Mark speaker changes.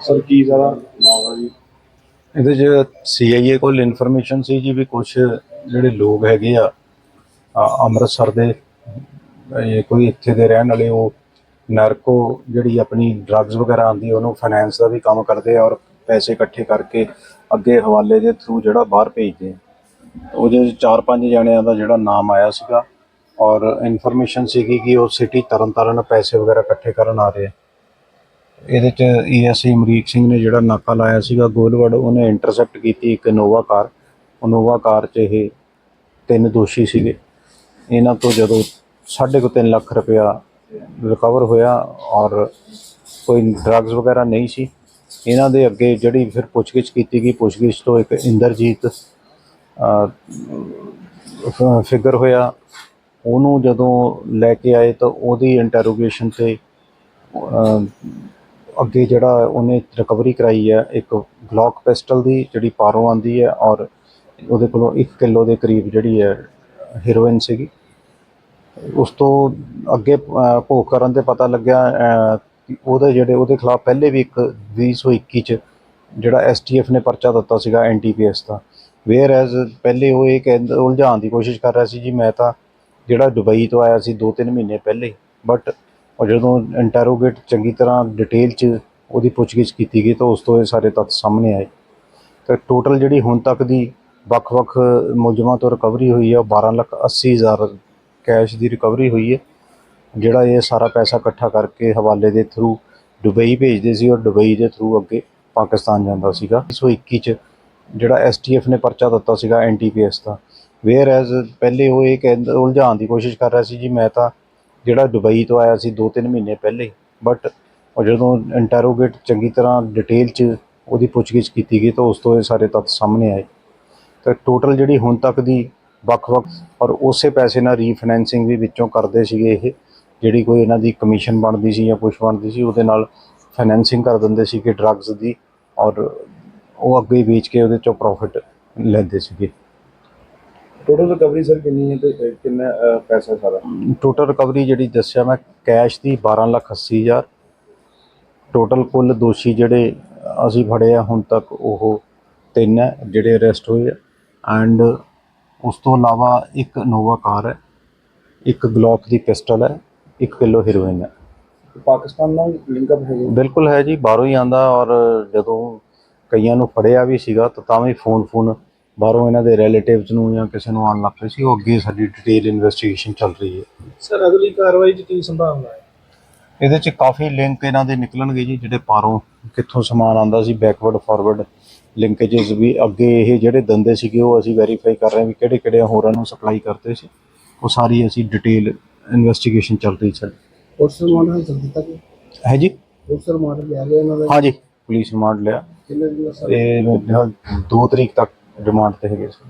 Speaker 1: Sir ਕੀ ਸਾਰਾ ਮਾਮਲਾ ਜੀ?
Speaker 2: ਇਹਦੇ 'ਚ ਸੀਆਈਏ ਕੋਲ ਇਨਫੋਰਮੇਸ਼ਨ ਸੀ ਜੀ ਵੀ ਕੁਝ ਜਿਹੜੇ ਲੋਕ ਹੈਗੇ ਆ ਅ, ਅੰਮ੍ਰਿਤਸਰ ਦੇ ਇਹ ਕੋਈ ਇੱਥੇ ਦੇ ਰਹਿਣ ਵਾਲੇ ਉਹ ਨਰਕੋ ਜਿਹੜੀ ਆਪਣੀ ਡਰੱਗਸ ਵਗੈਰਾ ਆਉਂਦੀ ਉਹਨੂੰ ਫਾਈਨੈਂਸ ਦਾ ਵੀ ਕੰਮ ਕਰਦੇ ਆ ਔਰ ਪੈਸੇ ਇਕੱਠੇ ਕਰਕੇ ਅੱਗੇ ਹਵਾਲੇ ਦੇ ਥਰੂ ਜਿਹੜਾ ਬਾਹਰ ਭੇਜਦੇ ਆ। ਉਹਦੇ 'ਚ ਚਾਰ ਪੰਜ ਜਣਿਆਂ ਦਾ ਜਿਹੜਾ ਨਾਮ ਆਇਆ ਸੀਗਾ ਔਰ ਇਨਫੋਰਮੇਸ਼ਨ ਸੀਗੀ ਕਿ ਉਹ ਸਿਟੀ ਤਰਨਤਾਰਨ ਪੈਸੇ ਵਗੈਰਾ ਇਕੱਠੇ ਕਰਨ ਆ ਰਹੇ ਆ। ਇਹਦੇ ਚ ਈਐਸਆਈ ਅਮਰੀਕ ਸਿੰਘ ਨੇ ਜਿਹੜਾ ਨਾਕਾ ਲਾਇਆ ਸੀਗਾ ਗੋਲਵੜ ਉਹਨੇ ਇੰਟਰਸੈਪਟ ਕੀਤੀ ਇੱਕ ਇਨੋਵਾ ਕਾਰ। ਇਨੋਵਾ ਕਾਰ 'ਚ ਇਹ ਤਿੰਨ ਦੋਸ਼ੀ ਸੀਗੇ। ਇਹਨਾਂ ਤੋਂ ਜਦੋਂ 3.5 ਲੱਖ ਰੁਪਇਆ ਰਿਕਵਰ ਹੋਇਆ ਔਰ ਕੋਈ ਡਰੱਗਸ ਵਗੈਰਾ ਨਹੀਂ ਸੀ, ਇਹਨਾਂ ਦੇ ਅੱਗੇ ਜਿਹੜੀ ਫਿਰ ਪੁੱਛਗਿੱਛ ਕੀਤੀ ਗਈ, ਪੁੱਛਗਿੱਛ ਤੋਂ ਇੱਕ ਇੰਦਰਜੀਤ ਫਿਗਰ ਹੋਇਆ। ਉਹਨੂੰ ਜਦੋਂ ਲੈ ਕੇ ਆਏ ਤਾਂ ਉਹਦੀ ਇੰਟਰੋਗੇਸ਼ਨ ਤੇ ਅੱਗੇ ਜਿਹੜਾ ਉਹਨੇ ਰਿਕਵਰੀ ਕਰਾਈ ਹੈ, ਇੱਕ ਗਲੌਕ ਪਿਸਟਲ ਦੀ ਜਿਹੜੀ ਪਾਰੋਂ ਆਂਦੀ ਹੈ ਔਰ ਉਹਦੇ ਕੋਲੋਂ 1 ਕਿਲੋ ਦੇ ਕਰੀਬ ਜਿਹੜੀ ਹੈ ਹੀਰੋਇਨ ਸੀਗੀ। ਉਸ ਤੋਂ ਅੱਗੇ ਭੋਗ ਕਰਨ ਤੇ ਪਤਾ ਲੱਗਿਆ ਉਹਦੇ ਜਿਹੜੇ ਉਹਦੇ ਖਿਲਾਫ ਪਹਿਲੇ ਵੀ ਇੱਕ 2021 ਚ ਜਿਹੜਾ ਐਸਟੀਐਫ ਨੇ ਪਰਚਾ ਦਿੱਤਾ ਸੀਗਾ ਐਨਟੀਪੀਐਸ ਦਾ। ਵੇਅਰ ਐਜ਼ ਪਹਿਲੇ ਉਹ ਇਹ ਕਹਿੰਦਾ ਉਲਝਾਉਣ ਦੀ ਕੋਸ਼ਿਸ਼ ਕਰ ਰਿਹਾ ਸੀ ਜੀ, ਮੈਂ ਤਾਂ ਜਿਹੜਾ ਦੁਬਈ ਤੋਂ ਆਇਆ ਸੀ 2-3 ਮਹੀਨੇ ਪਹਿਲੇ ਬਟ ਔਰ ਜਦੋਂ ਇੰਟਰੋਗੇਟ ਚੰਗੀ ਤਰ੍ਹਾਂ ਡਿਟੇਲ ਚ ਉਹਦੀ ਪੁੱਛਗਿੱਛ ਕੀਤੀ ਗਈ ਤਾਂ ਉਸ ਤੋਂ ਇਹ ਸਾਰੇ ਤੱਥ ਸਾਹਮਣੇ ਆਏ। ਤੇ ਟੋਟਲ ਜਿਹੜੀ ਹੁਣ ਤੱਕ ਦੀ ਵੱਖ-ਵੱਖ ਮੁਲਜ਼ਮਾਂ ਤੋਂ ਰਿਕਵਰੀ ਹੋਈ ਹੈ ਉਹ 12 ਲੱਖ 80 ਹਜ਼ਾਰ ਕੈਸ਼ ਦੀ ਰਿਕਵਰੀ ਹੋਈ ਹੈ ਜਿਹੜਾ ਇਹ ਸਾਰਾ ਪੈਸਾ ਇਕੱਠਾ ਕਰਕੇ ਹਵਾਲੇ ਦੇ ਥਰੂ ਦੁਬਈ ਭੇਜਦੇ ਸੀ ਔਰ ਦੁਬਈ ਦੇ ਥਰੂ ਅੱਗੇ ਪਾਕਿਸਤਾਨ ਜਾਂਦਾ ਸੀਗਾ। 1921 ਚ ਜਿਹੜਾ ਐਸਟੀਐਫ ਨੇ ਪਰਚਾ ਦਿੱਤਾ ਸੀਗਾ ਐਨਟੀਪੀਐਸ ਦਾ। ਵੇਅਰ ਐਜ਼ ਪਹਿਲੇ ਉਹ ਇਹ ਕਹਿੰਦਾ ਉਲਝਾਉਣ ਦੀ ਕੋਸ਼ਿਸ਼ ਕਰ ਰਿਹਾ ਸੀ ਜੀ, ਮੈਂ ਤਾਂ ਜਿਹੜਾ ਦੁਬਈ ਤੋਂ ਆਇਆ ਸੀ 2-3 ਮਹੀਨੇ ਪਹਿਲੇ ਬਟ ਉਹ ਜਦੋਂ ਇੰਟਰੋਗੇਟ ਚੰਗੀ ਤਰ੍ਹਾਂ ਡਿਟੇਲ ਚ ਉਹਦੀ ਪੁੱਛਗਿੱਛ ਕੀਤੀ ਗਈ ਤਾਂ ਉਸ ਤੋਂ ਇਹ ਸਾਰੇ ਤੱਥ ਸਾਹਮਣੇ ਆਏ। ਤੇ ਟੋਟਲ ਜਿਹੜੀ ਹੁਣ ਤੱਕ ਦੀ ਵੱਖ-ਵੱਖ ਔਰ ਉਸੇ ਪੈਸੇ ਨਾਲ ਰੀਫਾਈਨੈਂਸਿੰਗ ਵੀ ਵਿੱਚੋਂ ਕਰਦੇ ਸੀਗੇ ਇਹ, ਜਿਹੜੀ ਕੋਈ ਇਹਨਾਂ ਦੀ ਕਮਿਸ਼ਨ ਬਣਦੀ ਸੀ ਜਾਂ ਕੁਛ ਬਣਦੀ ਸੀ, ਉਹਦੇ ਨਾਲ ਫਾਈਨੈਂਸਿੰਗ ਕਰ ਦਿੰਦੇ ਸੀਗੇ ਡਰੱਗਸ ਦੀ ਔਰ ਉਹ ਅੱਗੇ ਵੇਚ ਕੇ ਉਹਦੇ ਚੋਂ ਪ੍ਰੋਫਿਟ ਲੈਂਦੇ ਸੀਗੇ।
Speaker 1: ਟੋਟਲ ਰਿਕਵਰੀ ਸਰ ਕਿੰਨੀ ਹੈ ਤੇ ਅਹ, ਕਿੰਨਾ ਅਹ, ਪੈਸਾ ਸਾਰਾ?
Speaker 2: ਟੋਟਲ ਰਿਕਵਰੀ ਜਿਹੜੀ ਦੱਸਿਆ ਮੈਂ ਕੈਸ਼ ਦੀ 12 ਲੱਖ 80 ਹਜ਼ਾਰ। ਟੋਟਲ ਕੁੱਲ ਦੋਸ਼ੀ ਜਿਹੜੇ ਅਸੀਂ ਫੜੇ ਆ ਹੁਣ ਤੱਕ ਉਹ ਤਿੰਨ ਹੈ ਜਿਹੜੇ ਅਰੈਸਟ ਹੋਏ ਆ। ਐਂਡ ਉਸ ਤੋਂ ਇਲਾਵਾ ਇੱਕ ਨੋਵਾ ਕਾਰ ਹੈ ਇੱਕ ਗਲੌਕ ਦੀ ਪਿਸਟਲ ਹੈ 1 ਕਿਲੋ ਹੀਰੋਇਨ ਹੈ।
Speaker 1: ਪਾਕਿਸਤਾਨ ਨਾਲ ਲਿੰਕ ਅਪ ਹੈਗੇ?
Speaker 2: ਬਿਲਕੁਲ ਹੈ ਜੀ ਬਾਹਰੋਂ ਹੀ ਆਂਦਾ ਔਰ ਜਦੋਂ ਕਈਆਂ ਨੂੰ ਫੜਿਆ ਵੀ ਸੀਗਾ ਤਾਂ ਤਾਂ ਵੀ ਫੋਨ ਫੋਨ ਬਾਹਰੋਂ ਇਹਨਾਂ ਦੇ ਰਿਲੇਟਿਵਸ ਨੂੰ ਜਾਂ ਕਿਸੇ ਨੂੰ ਆਉਣ ਲੱਗ ਪਏ ਸੀ ਉਹ ਅੱਗੇ ਸਾਡੀ ਡਿਟੇਲ ਇਨਵੈਸਟੀਗੇਸ਼ਨ ਚੱਲ ਰਹੀ ਹੈ।
Speaker 1: ਸਰ ਅਗਲੀ ਕਾਰਵਾਈ ਚ ਕੀ ਸੰਭਾਵਨਾ ਹੈ?
Speaker 2: ਇਹਦੇ ਚ ਕਾਫੀ ਲਿੰਕ ਇਹਨਾਂ ਦੇ ਨਿਕਲਣਗੇ ਜੀ ਜਿਹੜੇ ਪਾਰੋਂ ਕਿੱਥੋਂ ਸਮਾਨ ਆਂਦਾ ਸੀ ਬੈਕਵਰਡ ਫਾਰਵਰਡ ਲਿੰਕੇजेस ਵੀ ਅੱਗੇ ਇਹ ਜਿਹੜੇ ਦੰਦੇ ਸੀਗੇ ਉਹ ਅਸੀਂ ਵੈਰੀਫਾਈ ਕਰ ਰਹੇ ਹਾਂ ਵੀ ਕਿਹੜੇ ਕਿਹੜੇ ਹੋਰਾਂ ਨੂੰ ਸਪਲਾਈ ਕਰਦੇ ਸੀ। ਉਹ ਸਾਰੀ ਅਸੀਂ ਡਿਟੇਲ ਇਨਵੈਸਟੀਗੇਸ਼ਨ ਚੱਲ ਰਹੀ ਸਾਡੀ
Speaker 1: ਪੁਲਿਸ ਰਿਮਾਂਡ ਹਾਸਲ ਕੀਤਾ ਕਿ
Speaker 2: ਹੈ ਜੀ।
Speaker 1: ਪੁਲਿਸ ਰਿਮਾਂਡ ਲਿਆ ਗਿਆ ਇਹਨਾਂ ਦਾ?
Speaker 2: ਹਾਂਜੀ ਪੁਲਿਸ ਰਿਮਾਂਡ ਲਿਆ।
Speaker 1: ਕਿੰਨੇ ਦਿਨ ਦਾ
Speaker 2: ਇਹ 2 ਤਰੀਕ ਤੱਕ ਡਿਮਾਂਡ ਤੇ ਹੈਗੇ ਸੀ।